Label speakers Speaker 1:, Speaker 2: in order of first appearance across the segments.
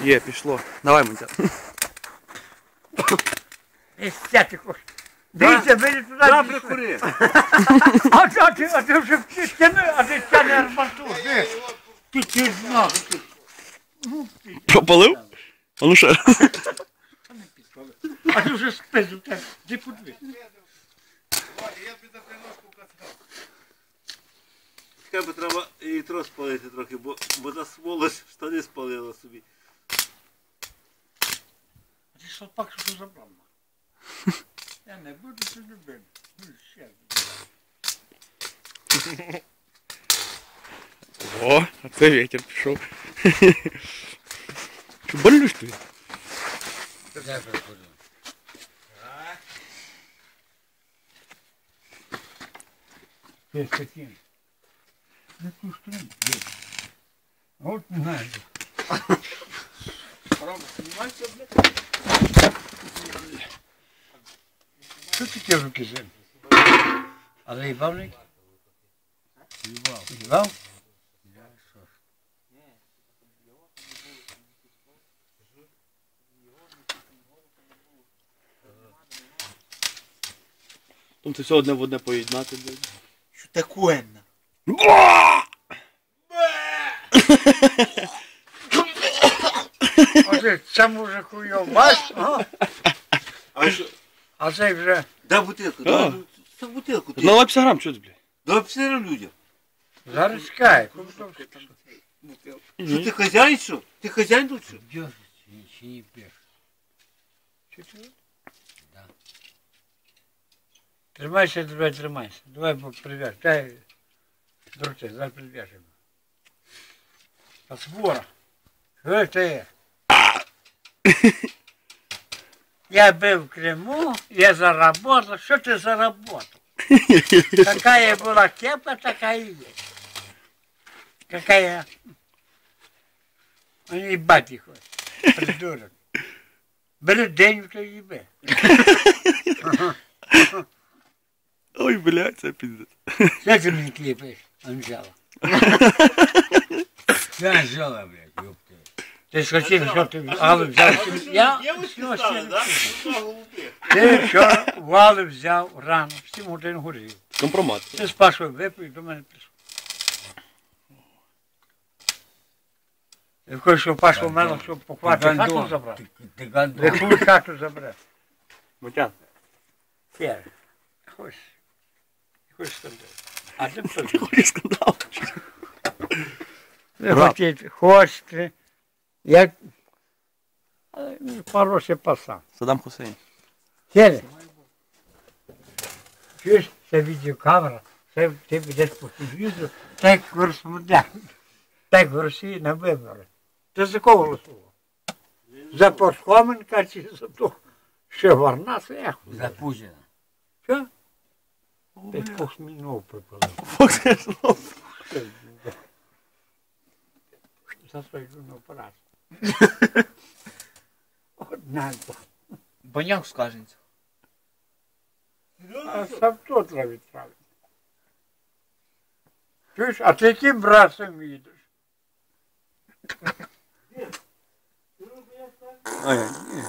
Speaker 1: Є, пішло. Давай.
Speaker 2: І сяти хоч. Дивіться, ви туди.
Speaker 3: Да,
Speaker 2: дійшли.
Speaker 3: прикури.
Speaker 2: А що ти, а ти вже втягни, а ти тягни арматуру. Ти, ти, ти знав. ти.
Speaker 1: Пропалив? А ну ще.
Speaker 2: А ти вже спиш у тебе. Подивись.
Speaker 3: Чекай, бо треба і трос спалити трохи, бо, бо та сволоч штани спалила собі.
Speaker 2: А ти що пак, що забрав? Я не буду це любити. Ну, ще.
Speaker 1: О, а це вітер пішов. Що болюш ти?
Speaker 2: Ти скотин. Ну, ту струнку. От не знаю. Що таке руки зим? Але їбавник? Їбав. Їбав?
Speaker 1: Там це все одне в одне поєднати. блядь.
Speaker 3: Що таке?
Speaker 2: Оце цьому вже хуйовбас,
Speaker 3: А що?
Speaker 2: а цей вже
Speaker 3: Дай бутилку,
Speaker 1: А.
Speaker 3: дай це бутилку.
Speaker 1: Ну,
Speaker 3: Ти.
Speaker 1: на 50 грам, що це, блядь?
Speaker 3: Дай все людям.
Speaker 2: зараз кає.
Speaker 3: Що ти хазяїн, що? Ти хазяїн тут що?
Speaker 2: Держись, ще не п'єш. Чуть-чуть? Да. Тримайся, давай тримайся. Давай прив'яж. Дай, друже, давай прив'яжемо. Посвора. Що це є? Я был в Крыму, я заработал. Что ты заработал? Какая была кепка, такая и есть. Какая? Они ебать их хоть. Придурок. Бери день в ебе.
Speaker 1: Ой, блядь, це піздець.
Speaker 2: Что ты мне клепаешь, Анжела?
Speaker 4: Я взяла, блядь, ёпта.
Speaker 2: Ты скотина, что ты Аллы взял? Я
Speaker 3: Дівочки
Speaker 2: всю
Speaker 3: стали,
Speaker 2: осінь-
Speaker 3: да? Ну, голуби.
Speaker 2: Ти вчора вали взяв рано, в 7 годин горів.
Speaker 1: Компромат.
Speaker 2: Ти з Пашою випив і до мене прийшов. Я хочу, щоб Паша вмерла, щоб похвати хату забрав.
Speaker 4: Ты, ты гандон.
Speaker 2: Ви хуй хату забрав.
Speaker 1: Мотян.
Speaker 2: Я. Хоч. Хоч скандал. А ти хто?
Speaker 1: Хуй скандал.
Speaker 2: Ви хочете, хочете. Як хороший пасан.
Speaker 1: Саддам Хусейн.
Speaker 2: Сєлі. Чуєш, це відеокамера, це ти підеш по телевізору, так кореспондент, так в Росії на вибори. Ти за кого голосував? За Пархоменка чи за того, що Варнас ехав?
Speaker 4: За Путина.
Speaker 2: Що? Ти похмінув припалив. За свою на операцію. Одна.
Speaker 5: Баняк скажеться.
Speaker 2: А сам то треба відправити. Чуєш, а ти яким братцем їдеш?
Speaker 1: Ай, ні.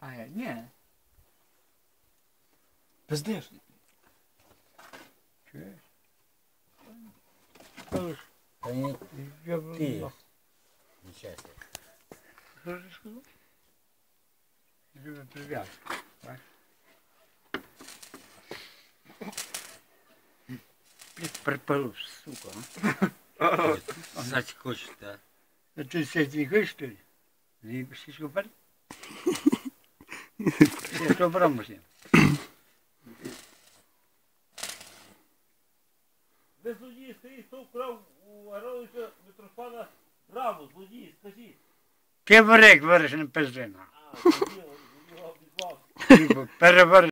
Speaker 5: А я ні. Пиздиш.
Speaker 2: Чуєш? Коли ж
Speaker 4: Да нет,
Speaker 2: я б-
Speaker 4: Ти. несчастье.
Speaker 2: Що Dicieco. Chyba to wiatr, tak? Prepalus, suka. Znać kośta.
Speaker 4: A ty chcesz
Speaker 2: dwie kości? Nie chcesz kopać? Ja to bramo. Bez ludzi jest to
Speaker 3: ukrał u Aronika Mitrofana вкрав у Ароновича Митрофана Браво, злодій, скажіть.
Speaker 2: Ти варик вирішений пиздина.
Speaker 3: А,